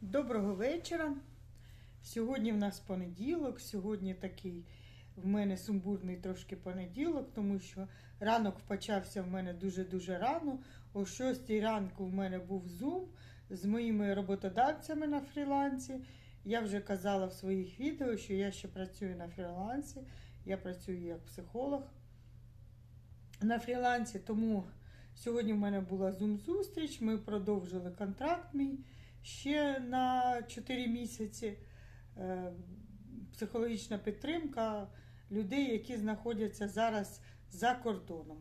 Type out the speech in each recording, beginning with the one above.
Доброго вечора. Сьогодні в нас понеділок. Сьогодні такий в мене сумбурний трошки понеділок, тому що ранок почався в мене дуже-дуже рано. О 6 ранку в мене був зум з моїми роботодавцями на фрілансі. Я вже казала в своїх відео, що я ще працюю на фрілансі. Я працюю як психолог на фрілансі, тому сьогодні в мене була зум-зустріч. Ми продовжили контракт мій ще на 4 місяці. Е, Психологічна підтримка людей, які знаходяться зараз за кордоном.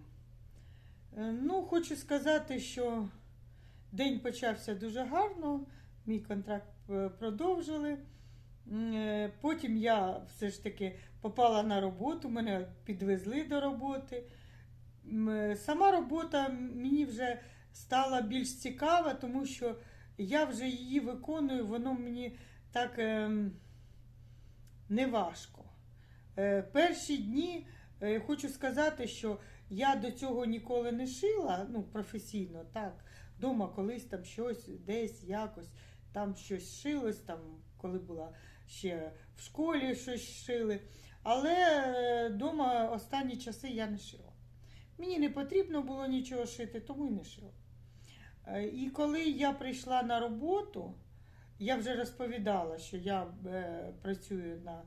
Е, Ну, хочу сказати, що день почався дуже гарно, мій контракт е, продовжили. Потім я все ж таки попала на роботу, мене підвезли до роботи. Сама робота мені вже стала більш цікава, тому що я вже її виконую, воно мені так ем, не важко. Е, перші дні е, хочу сказати, що я до цього ніколи не шила, ну, професійно, так. Дома колись там щось, десь якось там щось шилось, там, коли була ще в школі щось шили. Але вдома останні часи я не шила. Мені не потрібно було нічого шити, тому і не шила. Е, І коли я прийшла на роботу, я вже розповідала, що я е, працюю на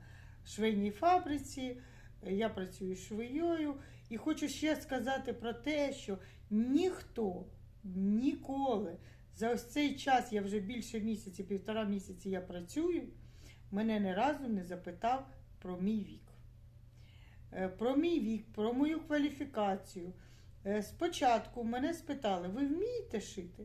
швейній фабриці, я працюю швеєю. І хочу ще сказати про те, що ніхто ніколи за ось цей час, я вже більше місяці, півтора місяці я працюю, мене ні разу не запитав про мій вік. Е, Про мій вік, про мою кваліфікацію. Е, Спочатку мене спитали, ви вмієте шити?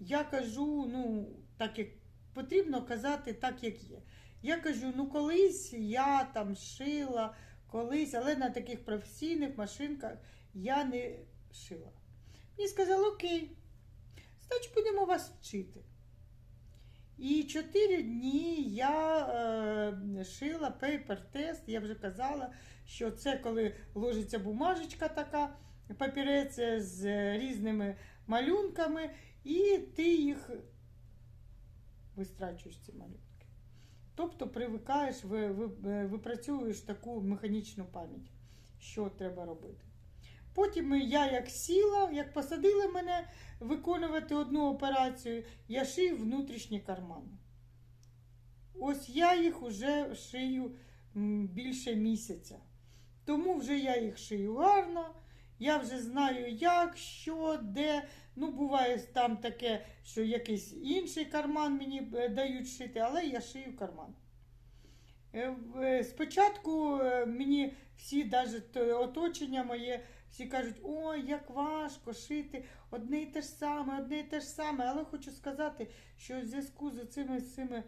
Я кажу, ну, так як потрібно казати так, як є. Я кажу, ну колись я там шила, колись, але на таких професійних машинках я не шила. Мені сказали, окей, значить будемо вас вчити. І чотири дні я е, шила пейпер-тест. Я вже казала, що це коли ложиться бумажечка така, папірець з різними малюнками, і ти їх вистрачуєш ці малюнки. Тобто привикаєш, ви, ви, випрацьовуєш таку механічну пам'ять, що треба робити. Потім я як сіла, як посадили мене виконувати одну операцію, я шию внутрішні кармани. Ось я їх вже шию більше місяця. Тому вже я їх шию гарно. Я вже знаю, як, що, де. Ну, буває там таке, що якийсь інший карман мені е, дають шити, але я шию карман. Е, е, Спочатку мені всі, навіть оточення моє, всі кажуть, ой, як важко шити одне і те ж саме, одне і те ж саме. Але хочу сказати, що в зв'язку з цими, цими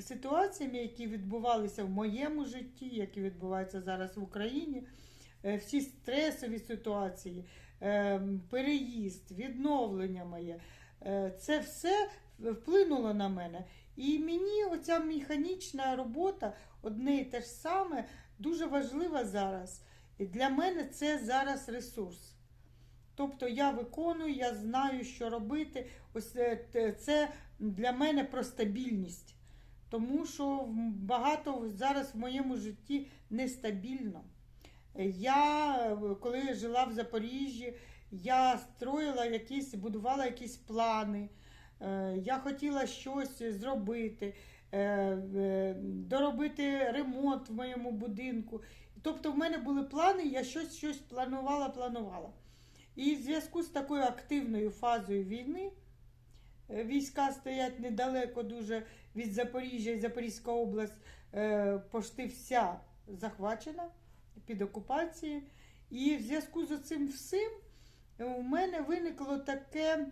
ситуаціями, які відбувалися в моєму житті, які відбуваються зараз в Україні, всі стресові ситуації, е, переїзд, відновлення моє, е, це все вплинуло на мене. І мені оця механічна робота, одне і те ж саме, дуже важлива зараз. І для мене це зараз ресурс. Тобто я виконую, я знаю, що робити. Ось е, це для мене про стабільність. Тому що багато зараз в моєму житті нестабільно. Я, е, коли жила в Запоріжжі, я строїла якісь, будувала якісь плани. Е, Я хотіла щось зробити, е, доробити ремонт в моєму будинку. Тобто в мене були плани, я щось, щось планувала, планувала. І в зв'язку з такою активною фазою війни війська стоять недалеко дуже від Запоріжжя і Запорізька область пошти вся захвачена під окупацією. І в зв'язку з цим всім е, у мене виникло таке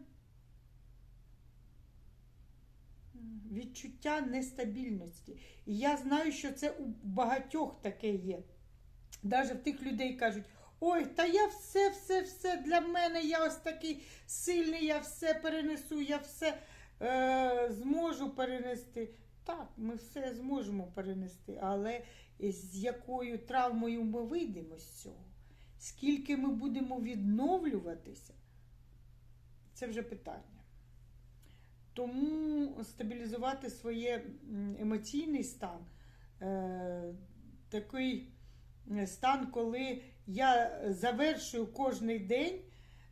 відчуття нестабільності. І я знаю, що це у багатьох таке є. Навіть в тих людей кажуть, ой, та я все, все, все для мене, я ось такий сильний, я все перенесу, я все е, зможу перенести. Так, ми все зможемо перенести, але з якою травмою ми вийдемо з цього? Скільки ми будемо відновлюватися, це вже питання. Тому стабілізувати своє емоційний стан, е, такий е, стан, коли я завершую кожний день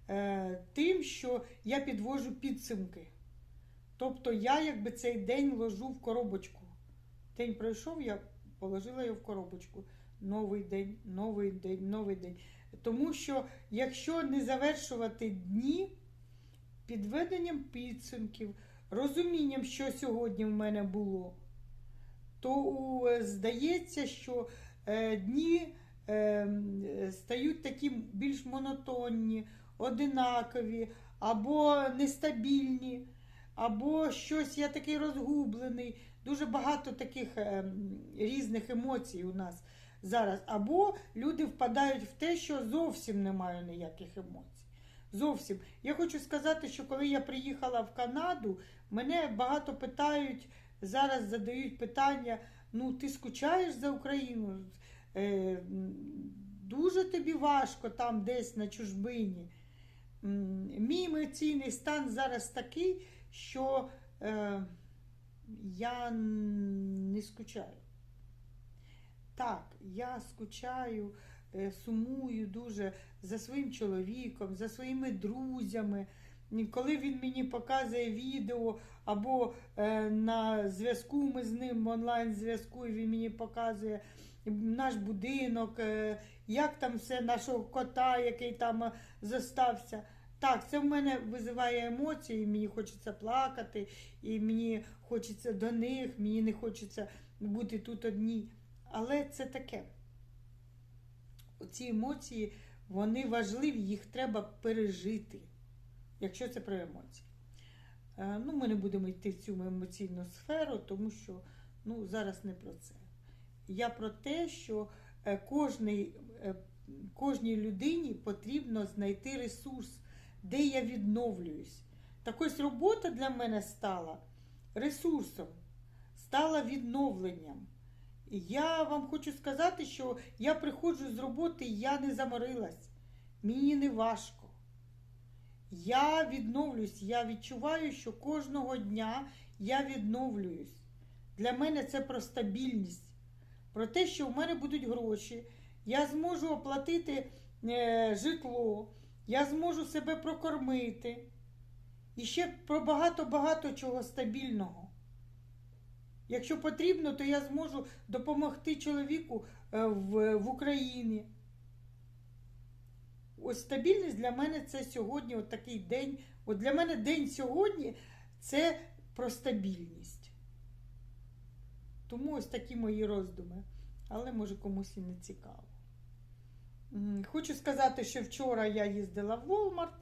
е, тим, що я підвожу підсумки. Тобто я якби цей день ложу в коробочку. День пройшов, я положила його в коробочку. Новий день, новий день, новий день. Тому що якщо не завершувати дні підведенням підсумків, розумінням, що сьогодні в мене було, то е, здається, що е, дні е, стають такі більш монотонні, одинакові або нестабільні, або щось я такий розгублений. Дуже багато таких е, різних емоцій у нас зараз. Або люди впадають в те, що зовсім немає ніяких емоцій. Зовсім. Я хочу сказати, що коли я приїхала в Канаду, мене багато питають, зараз задають питання: ну, ти скучаєш за Україну? Е, дуже тобі важко там десь на чужбині. Мій емоційний стан зараз такий, що е, я не скучаю. Так, я скучаю, е, сумую дуже за своїм чоловіком, за своїми друзями. Коли він мені показує відео або е, на зв'язку ми з ним онлайн зв'язку, і він мені показує наш будинок, е, як там все нашого кота, який там е, зостався. Так, це в мене визиває емоції, мені хочеться плакати, і мені хочеться до них, мені не хочеться бути тут одній. Але це таке. Ці емоції, вони важливі, їх треба пережити, якщо це про емоції. Е, Ну, ми не будемо йти в цю емоційну сферу, тому що ну, зараз не про це. Я про те, що е, кожній, е, кожній людині потрібно знайти ресурс, де я відновлююсь. Так ось робота для мене стала ресурсом, стала відновленням. І Я вам хочу сказати, що я приходжу з роботи, я не заморилась. Мені не важко. Я відновлюсь, я відчуваю, що кожного дня я відновлююсь. Для мене це про стабільність, про те, що в мене будуть гроші, я зможу оплатити е, житло, я зможу себе прокормити. І ще про багато-багато чого стабільного. Якщо потрібно, то я зможу допомогти чоловіку е, в, в Україні. Ось стабільність для мене це сьогодні, от такий день. От для мене день сьогодні це про стабільність. Тому ось такі мої роздуми. Але може комусь і не цікаво. Хочу сказати, що вчора я їздила в Walmart,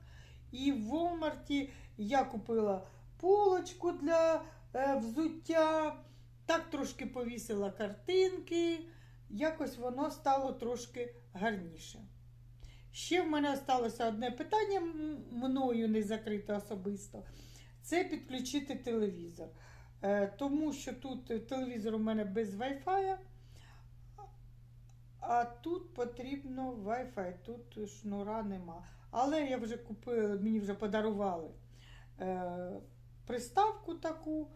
і в Walmart я купила полочку для е, взуття, так трошки повісила картинки, якось воно стало трошки гарніше. Ще в мене залишилося одне питання, мною не закрите особисто. Це підключити телевізор. Е, Тому що тут телевізор у мене без Wi-Fi, а тут потрібно Wi-Fi, тут шнура нема. Але я вже купила, мені вже подарували е, приставку таку,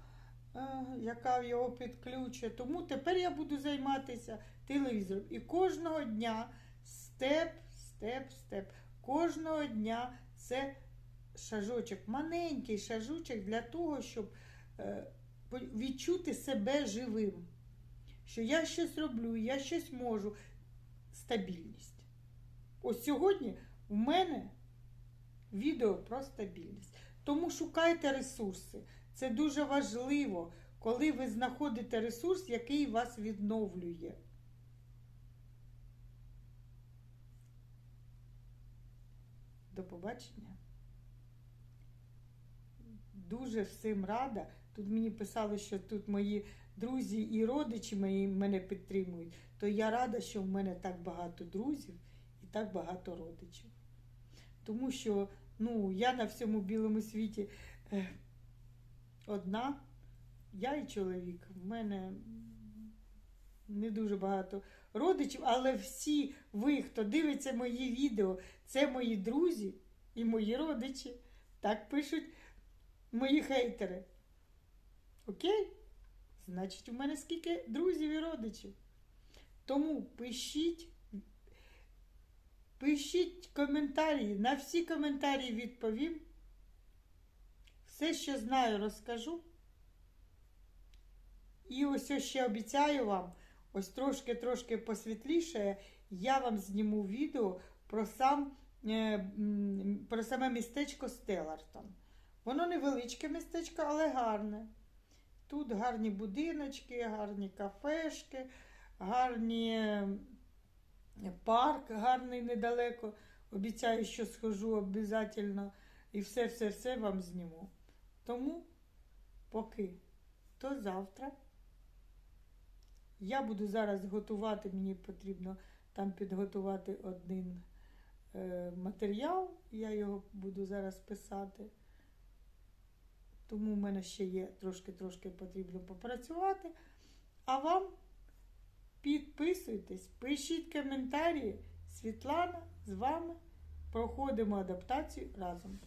е, яка його підключує. Тому тепер я буду займатися телевізором. І кожного дня степ, степ, степ. Кожного дня це шажочок, маленький шажочок для того, щоб е, відчути себе живим. Що я щось роблю, я щось можу. Стабільність. Ось сьогодні в мене відео про стабільність. Тому шукайте ресурси. Це дуже важливо, коли ви знаходите ресурс, який вас відновлює. До побачення. Дуже всім рада. Тут мені писали, що тут мої друзі і родичі мої мене підтримують. То я рада, що в мене так багато друзів і так багато родичів. Тому що ну, я на всьому білому світі е, одна, я і чоловік. В мене не дуже багато родичів, але всі ви, хто дивиться мої відео, це мої друзі і мої родичі. Так пишуть мої хейтери. Окей? Значить, у мене скільки друзів і родичів. Тому пишіть, пишіть коментарі. На всі коментарі відповім. Все, що знаю, розкажу. І ось ще обіцяю вам, ось трошки-трошки посвітліше, я вам зніму відео про, сам, е, про саме містечко Стелартон. Воно невеличке містечко, але гарне. Тут гарні будиночки, гарні кафешки, гарні е, парк гарний недалеко. Обіцяю, що схожу обов'язково і все-все-все вам зніму. Тому поки то завтра. Я буду зараз готувати, мені потрібно там підготувати один е, матеріал, я його буду зараз писати. Тому в мене ще є трошки-трошки потрібно попрацювати. А вам підписуйтесь, пишіть коментарі. Світлана з вами проходимо адаптацію разом.